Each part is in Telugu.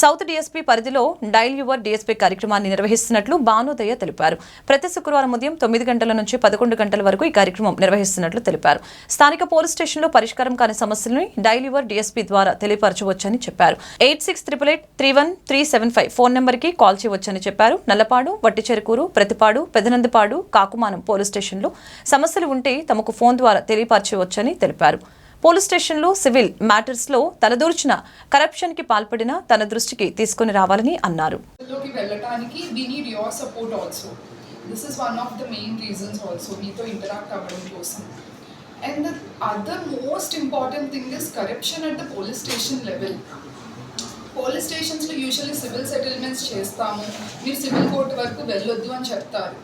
సౌత్ డీఎస్పీ పరిధిలో డైల్ యువర్ డీఎస్పీ కార్యక్రమాన్ని నిర్వహిస్తున్నట్లు భానుదయ్య తెలిపారు. ప్రతి శుక్రవారం ఉదయం తొమ్మిది గంటల నుంచి పదకొండు గంటల వరకు ఈ కార్యక్రమం నిర్వహిస్తున్నట్లు తెలిపారు. స్థానిక పోలీస్ స్టేషన్లో పరిష్కారం కాని సమస్యలను డైల్ యువర్ డీఎస్పీ ద్వారా తెలియపరచవచ్చని చెప్పారు. Eight six triple eight three one three seven five phone నెంబర్కి కాల్ చేయవచ్చని చెప్పారు. నల్లపాడు వట్టిచెరుకూరు ప్రతిపాడు పెదనందిపాడు కాకుమానం పోలీస్ స్టేషన్లో సమస్యలు ఉంటే తమకు ఫోన్ ద్వారా తెలియపరచవచ్చని తెలిపారు. పోలీస్ స్టేషన్లో సివిల్ మ్యాటర్స్లో తలదూర్చిన కరప్షన్కి పాల్పడిన తన దృష్టికి తీసుకుని రావాలని అన్నారు. This is one of the main reasons also మీతో ఇంటరాక్ట్ అవ్వడం కోసం. And the other most important thing is corruption at the police station level police స్టేషన్స్లో usually civil settlements చేస్తాము. మీరు సివిల్ కోర్టు వరకు వెళ్ళొద్దు అని చెప్తారు.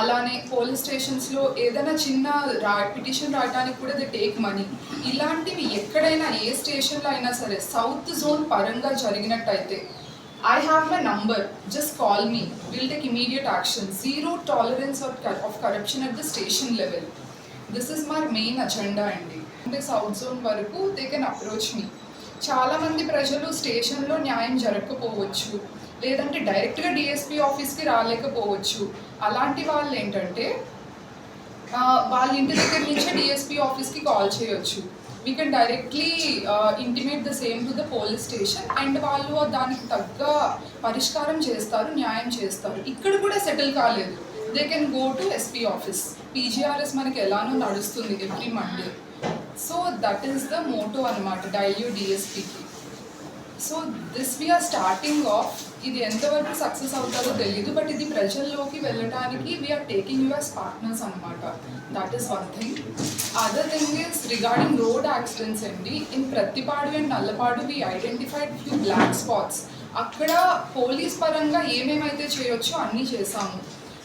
అలానే పోలీస్ స్టేషన్స్లో ఏదైనా చిన్న రా పిటిషన్ రాయడానికి కూడా ది టేక్ మనీ ఇలాంటివి ఎక్కడైనా ఏ స్టేషన్లో అయినా సరే సౌత్ జోన్ పరంగా జరిగినట్టయితే I have my number just call me will take immediate action zero tolerance of of corruption at the station level this is my main agenda అండి. అంటే సౌత్ జోన్ వరకు దే కెన్ అప్రోచ్ మీ చాలామంది ప్రజలు స్టేషన్లో న్యాయం జరగకపోవచ్చు లేదంటే డైరెక్ట్గా డిఎస్పీ ఆఫీస్కి రాలేకపోవచ్చు. అలాంటి వాళ్ళు ఏంటంటే వాళ్ళ ఇంటి దగ్గర నుంచే డిఎస్పీ ఆఫీస్కి కాల్ చేయొచ్చు. We can directly intimate the same to the police station and వాళ్ళు దానికి తగ్గ పరిష్కారం చేస్తారు న్యాయం చేస్తారు. ఇక్కడ కూడా సెటిల్ కాలేదు. They can go to SP office PGRS మనకి ఎలానో నడుస్తుంది every Monday so that is the motto అనమాట డైల్యూ డిఎస్పికి so this we're starting of ఇది ఎంతవరకు సక్సెస్ అవుతారో తెలియదు బట్ ఇది ప్రజల్లోకి వెళ్ళడానికి వీఆర్ టేకింగ్ యువర్స్ పార్ట్నర్స్ అనమాట that is one thing other thing is regarding road accidents అండి. In Prathipadu and Nallapadu we identified few black spots అక్కడ పోలీస్ పరంగా ఏమేమైతే చేయొచ్చో అన్నీ చేసాము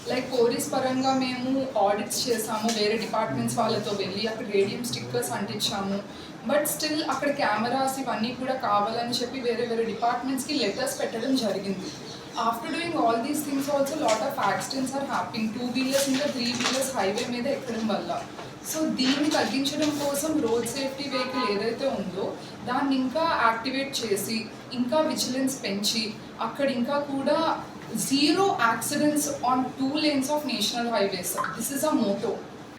లైక్ పోలీస్ పరంగా మేము ఆడిట్స్ చేసాము వేరే డిపార్ట్మెంట్స్ వాళ్ళతో వెళ్ళి అక్కడ రేడియం స్టిక్కర్స్ అంటించాము. బట్ స్టిల్ అక్కడ కెమెరాస్ ఇవన్నీ కూడా కావాలని చెప్పి వేరే వేరే డిపార్ట్మెంట్స్కి లెటర్స్ పెట్టడం జరిగింది. After doing all these things also lot of accidents are happening two wheelers ఇంకా త్రీ వీలర్స్ హైవే మీద ఎక్కడం వల్ల. సో దీన్ని తగ్గించడం కోసం రోడ్ సేఫ్టీ వెహికల్ ఏదైతే ఉందో దాన్ని ఇంకా యాక్టివేట్ చేసి ఇంకా విజిలెన్స్ పెంచి అక్కడ ఇంకా కూడా zero accidents on two lanes of national highways. This is a motto.